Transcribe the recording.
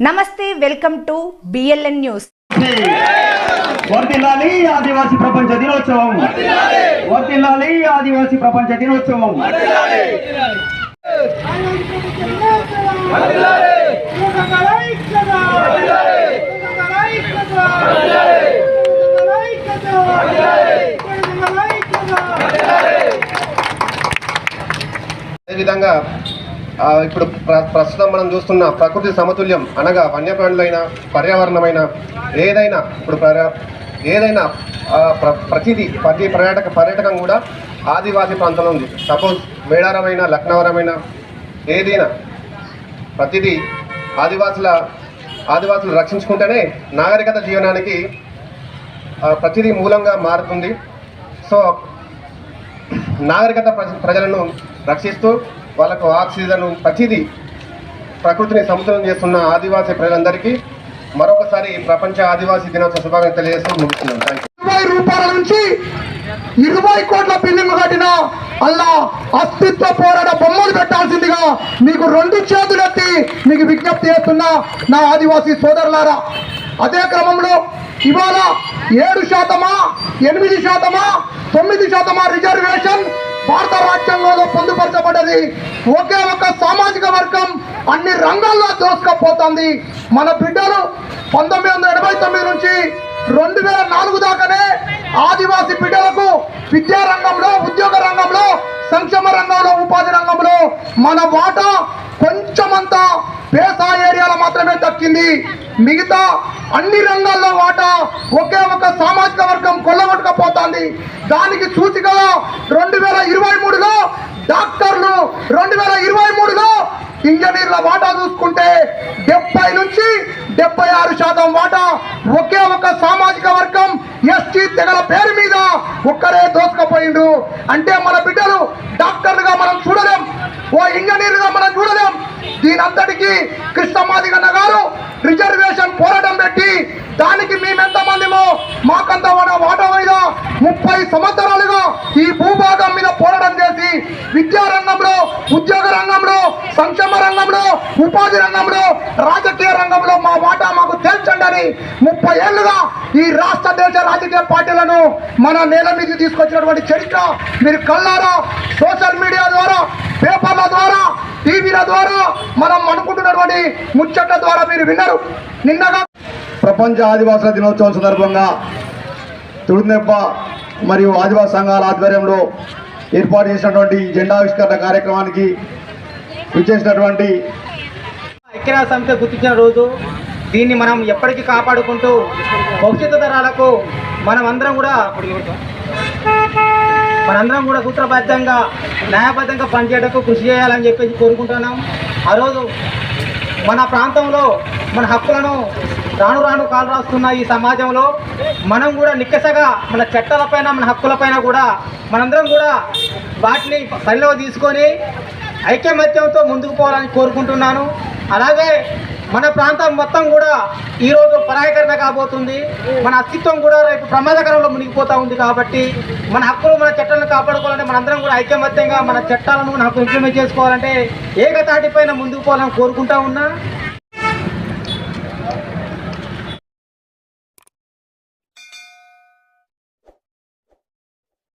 నమస్తే welcome to BLN news వర్తిల్లాలి ఆదివాసీ ప్రపంచ దినోత్సవం. వర్తిల్లాలి ఆదివాసీ ప్రపంచ దినోత్సవం. అదేవిధంగా ఇప్పుడు ప్ర- ప్రస్తుతం మనం చూస్తున్న ప్రకృతి సమతుల్యం అనగా వన్యప్రాణులైన పర్యావరణమైన ఏదైనా ఇప్పుడు ఏదైనా ప్ర- ప్రతిదీ ప్రతి పర్యాటక పర్యాటకం కూడా ఆదివాసీ ప్రాంతంలో ఉంది. సపోజ్ మేడారమైన లక్నవరమైన ఏదైనా ప్రతిదీ ఆదివాసుల ఆదివాసులు రక్షించుకుంటేనే నాగరికత జీవనానికి ప్రతిదీ మూలంగా మారుతుంది. సో నాగరికత ప్రజలను రక్షిస్తూ వాళ్ళకు ఆక్సిజన్ ప్రతిదీ ప్రకృతిని సముద్రం చేస్తున్న ఆదివాసీ ప్రజలందరికీ మరొకసారి ప్రపంచ ఆదివాసీ దినోత్సవ శుభాకాంక్షలు తెలియజేస్తూ థ్యాంక్ యూ ఇరవై రూపాయల నుంచి ఇరవై కోట్ల బిల్డింగ్ కట్టిన అలా అస్తిత్వ పోరాట బొమ్మలు పెట్టాల్సిందిగా మీకు రెండు చేతులెత్తి మీకు విజ్ఞప్తి చేస్తున్నా నా ఆదివాసీ సోదరులారా. అదే క్రమంలో ఇవాళ ఏడు శాతమా ఎనిమిది శాతమా తొమ్మిది శాతమా రిజర్వేషన్ భారత రాజ్యాంగంలో పొందుపరచబడ్డది. ఒకే ఒక సామాజిక వర్గం అన్ని రంగాల్లో దోసుకపోతుంది. మన బిడ్డలు పంతొమ్మిది వందల ఎనభై తొమ్మిది నుంచి రెండు వేల నాలుగు దాకానే ఆదివాసీ బిడ్డలకు విద్యా రంగంలో ఉద్యోగ రంగంలో సంక్షేమ రంగంలో ఉపాధి రంగంలో మన వాటా కొంచెమంతా పేసా ఏరియాలో మాత్రమే దక్కింది. మిగతా అన్ని రంగాల్లో వాటా ఒకే ఒక సామాజిక వర్గం కొల్లగొట్టుకపోతుంది దానికి సూచికగా రెండు వేల ఇరవై మూడులో డాక్టర్లు రెండు వేల ఇరవై మూడులో ఇంజనీర్ల వాటా చూసుకుంటే డెబ్బై నుంచి డెబ్బై ఆరు శాతం వాటా ఒకే ఒక సామాజిక వర్గం ఎస్టీ తెగల పేరు మీద ఒక్కరే దోసుకపోయిండు. అంటే మన బిడ్డలు డాక్టర్లుగా మనం చూడలేం ఓ ఇంజనీర్గా మనం చూడలేం. దీనంతటికీ కృష్ణమాదిగన్న గారు రిజర్వేషన్ పోరాటం పెట్టి దానికి మేమెంత మందిమో మాకంత ముప్పై సంవత్సరాలుగా ఈ భూభాగం మీద పోరాటం చేసి విద్యా రంగంలో ఉద్యోగ రంగంలో సంక్షేమ రంగంలో ఉపాధి రంగంలో రాజకీయ రంగంలో మా వాటా మాకు తేల్చండి అని ముప్పై ఏళ్ళుగా ఈ రాష్ట్ర దేశ రాజకీయ పార్టీలను మన నేల మీద తీసుకొచ్చినటువంటి చరిత్ర మీరు కళ్ళారా? సోషల్ మీడియా ద్వారా పేపర్ల ద్వారా టీవీల ద్వారా మనం అనుకుంటున్నటువంటి ముచ్చట్ల ద్వారా మీరు విన్నారు. నిన్నగా ప్రపంచ ఆదివాసుల దినోత్సవం సందర్భంగా తుడినెప్ప మరియు ఆదివాసీ సంఘాల ఆధ్వర్యంలో ఏర్పాటు చేసినటువంటి జెండావిష్కరణ కార్యక్రమానికి విచ్చేసినటువంటి ఐక్యరాజ్య సమితి గుర్తించిన రోజు దీన్ని మనం ఎప్పటికీ కాపాడుకుంటూ భవిష్యత్తు తరాలకు మనమందరం కూడా మనందరం కూడా సూత్రబద్ధంగా న్యాయబద్ధంగా పనిచేయడానికి కృషి చేయాలని చెప్పేసి కోరుకుంటున్నాం. ఆ రోజు మన ప్రాంతంలో మన హక్కులను రాను రాను కాలు రాస్తున్న ఈ సమాజంలో మనం కూడా నిక్కసగా మన చట్టాలపైన మన హక్కులపైన కూడా మనందరం కూడా వాటిని పరిలో తీసుకొని ఐక్యమత్యంతో ముందుకు పోవాలని కోరుకుంటున్నాను. అలాగే మన ప్రాంతం మొత్తం కూడా ఈరోజు పరాయకరణ కాబోతుంది. మన అస్తిత్వం కూడా రేపు ప్రమాదకరంలో మునిగిపోతూ ఉంది కాబట్టి మన హక్కులు మన చట్టాలను కాపాడుకోవాలంటే మనందరం కూడా ఐక్యమత్యంగా మన చట్టాలను మన హక్కు ఇంప్లిమెంట్ చేసుకోవాలంటే ఏకతాటిపైన ముందుకు పోవాలని కోరుకుంటా ఉన్నా.